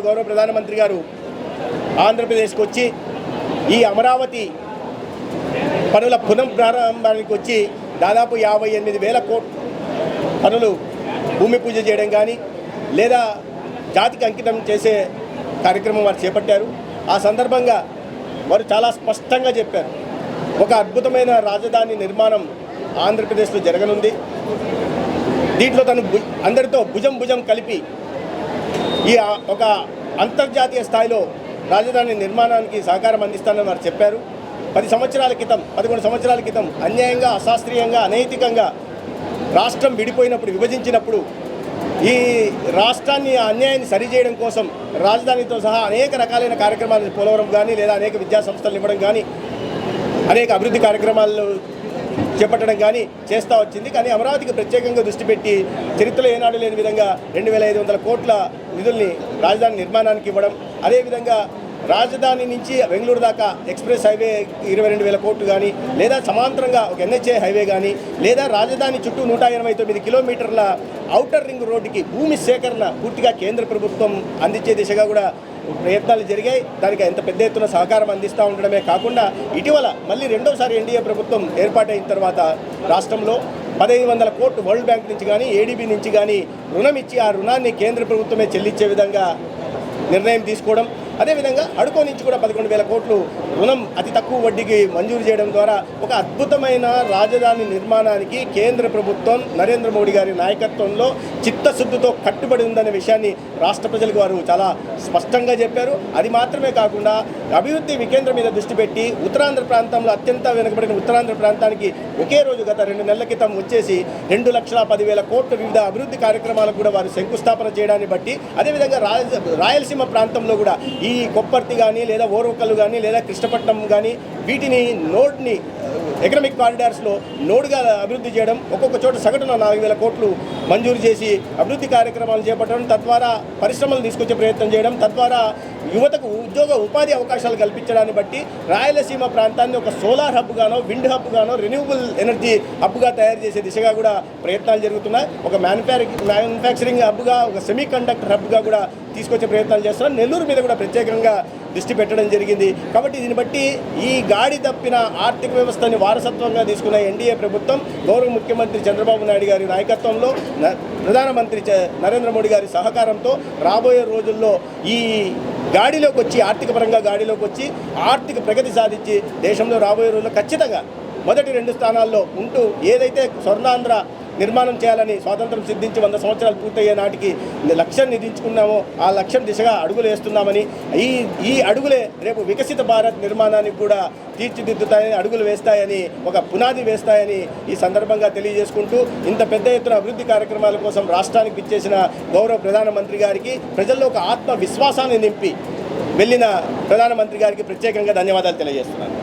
గారు గౌరవ ప్రధానమంత్రి గారు ఆంధ్రప్రదేశ్కి వచ్చి ఈ అమరావతి పనుల పునఃప్రారంభానికి వచ్చి దాదాపు యాభై ఎనిమిది వేల కోట్ పనులు భూమి పూజ చేయడం కానీ లేదా జాతికి అంకితం చేసే కార్యక్రమం వారు చేపట్టారు. ఆ సందర్భంగా వారు చాలా స్పష్టంగా చెప్పారు. ఒక అద్భుతమైన రాజధాని నిర్మాణం ఆంధ్రప్రదేశ్లో జరగనుంది. దీంట్లో తను అందరితో భుజం భుజం కలిపి ఈ ఒక అంతర్జాతీయ స్థాయిలో రాజధాని నిర్మాణానికి సహకారం అందిస్తానని వారు చెప్పారు. పది సంవత్సరాల క్రితం పదకొండు సంవత్సరాల క్రితం అన్యాయంగా అశాస్త్రీయంగా అనైతికంగా రాష్ట్రం విడిపోయినప్పుడు విభజించినప్పుడు ఈ రాష్ట్రాన్ని ఆ అన్యాయాన్ని సరిచేయడం కోసం రాజధానితో సహా అనేక రకాలైన కార్యక్రమాలు పోలవరం కానీ లేదా అనేక విద్యా సంస్థలు ఇవ్వడం కానీ అనేక అభివృద్ధి కార్యక్రమాలు చేపట్టడం కానీ చేస్తూ వచ్చింది. కానీ అమరావతికి ప్రత్యేకంగా దృష్టి పెట్టి చరిత్రలో ఏనాడు లేని విధంగా రెండు వేల ఐదు వందల కోట్ల నిధుల్ని రాజధాని నిర్మాణానికి ఇవ్వడం అదేవిధంగా రాజధాని నుంచి బెంగళూరు దాకా ఎక్స్ప్రెస్ హైవే ఇరవై రెండు వేల కోట్లు కానీ లేదా సమాంతరంగా ఒక ఎన్హెచ్ఏ హైవే కానీ లేదా రాజధాని చుట్టూ నూట ఎనభై తొమ్మిది కిలోమీటర్ల ఔటర్ రింగ్ రోడ్డుకి భూమి సేకరణ పూర్తిగా కేంద్ర ప్రభుత్వం అందించే దిశగా కూడా ప్రయత్నాలు జరిగాయి. దానికి ఎంత పెద్ద ఎత్తున సహకారం అందిస్తూ ఉండడమే కాకుండా ఇటీవల మళ్ళీ రెండోసారి ఎన్డీఏ ప్రభుత్వం ఏర్పాటైన తర్వాత రాష్ట్రంలో పదహైదు వందల కోట్లు వరల్డ్ బ్యాంక్ నుంచి కానీ ఏడీబీ నుంచి కానీ రుణం ఇచ్చి ఆ రుణాన్ని కేంద్ర ప్రభుత్వమే చెల్లించే విధంగా నిర్ణయం తీసుకోవడం. అదేవిధంగా అడుకో నుంచి కూడా పదకొండు వేల కోట్లు రుణం అతి తక్కువ వడ్డీకి మంజూరు చేయడం ద్వారా ఒక అద్భుతమైన రాజధాని నిర్మాణానికి కేంద్ర ప్రభుత్వం నరేంద్ర మోడీ గారి నాయకత్వంలో చిత్తశుద్ధితో కట్టుబడి ఉందనే విషయాన్ని రాష్ట్ర ప్రజలకు వారు చాలా స్పష్టంగా చెప్పారు. అది మాత్రమే కాకుండా అభివృద్ధి వికేంద్రం మీద దృష్టి పెట్టి ఉత్తరాంధ్ర ప్రాంతంలో అత్యంత వెనుకబడిన ఉత్తరాంధ్ర ప్రాంతానికి ఒకే రోజు గత రెండు నెలల క్రితం వచ్చేసి రెండు లక్షల పదివేల కోట్ల వివిధ అభివృద్ధి కార్యక్రమాలకు కూడా వారు శంకుస్థాపన చేయడాన్ని బట్టి అదేవిధంగా రాయ రాయలసీమ ప్రాంతంలో కూడా ఈ కొప్పర్తి కానీ లేదా ఓర్వకల్లు కానీ లేదా కృష్ణపట్నం కానీ వీటిని నోడ్ని ఎకనామిక్ కారిడార్స్లో నోడుగా అభివృద్ధి చేయడం ఒక్కొక్క చోట సగటున నాలుగు వేల కోట్లు మంజూరు చేసి అభివృద్ధి కార్యక్రమాలు చేపట్టడం తద్వారా పరిశ్రమలు తీసుకొచ్చే ప్రయత్నం చేయడం తద్వారా యువతకు ఉద్యోగ ఉపాధి అవకాశాలు కల్పించడాన్ని బట్టి రాయలసీమ ప్రాంతాన్ని ఒక సోలార్ హబ్గానో విండ్ హబ్గానో రెన్యూవబుల్ ఎనర్జీ హబ్గా తయారు చేసే దిశగా కూడా ప్రయత్నాలు జరుగుతున్నాయి. ఒక మ్యానుఫ్యాక్ మ్యానుఫ్యాక్చరింగ్ హబ్గా ఒక సెమీ కండక్టర్ హబ్గా కూడా తీసుకొచ్చే ప్రయత్నాలు చేస్తున్నాం నెల్లూరు మీద కూడా ప్రత్యేకంగా దృష్టి పెట్టడం జరిగింది. కాబట్టి దీన్ని బట్టి ఈ గాడి తప్పిన ఆర్థిక వ్యవస్థని వారసత్వంగా తీసుకున్న ఎన్డీఏ ప్రభుత్వం గౌరవ ముఖ్యమంత్రి చంద్రబాబు నాయుడు గారి నాయకత్వంలో న- ప్రధానమంత్రి చ- నరేంద్ర మోడీ గారి సహకారంతో రాబోయే రోజుల్లో ఈ గాడిలోకి వచ్చి ఆర్థిక పరంగా గాడిలోకి వచ్చి ఆర్థిక ప్రగతి సాధించి దేశంలో రాబోయే రోజుల్లో ఖచ్చితంగా మొదటి రెండు స్థానాల్లో ఉంటూ ఏదైతే స్వర్ణాంధ్ర నిర్మాణం చేయాలని స్వాతంత్రం సిద్ధించి వంద సంవత్సరాలు పూర్తయ్యే నాటికి లక్ష్యం నిధించుకున్నామో ఆ లక్ష్యం దిశగా అడుగులు వేస్తున్నామని ఈ ఈ అడుగులే రేపు వికసిత భారత్ నిర్మాణానికి కూడా తీర్చిదిద్దుతాయని అడుగులు వేస్తాయని ఒక పునాది వేస్తాయని ఈ సందర్భంగా తెలియజేసుకుంటూ ఇంత పెద్ద ఎత్తున అభివృద్ధి కార్యక్రమాల కోసం రాష్ట్రానికి ఇచ్చేసిన గౌరవ ప్రధానమంత్రి గారికి ప్రజల్లో ఒక ఆత్మవిశ్వాసాన్ని నింపి వెళ్ళిన ప్రధానమంత్రి గారికి ప్రత్యేకంగా ధన్యవాదాలు తెలియజేస్తున్నాను.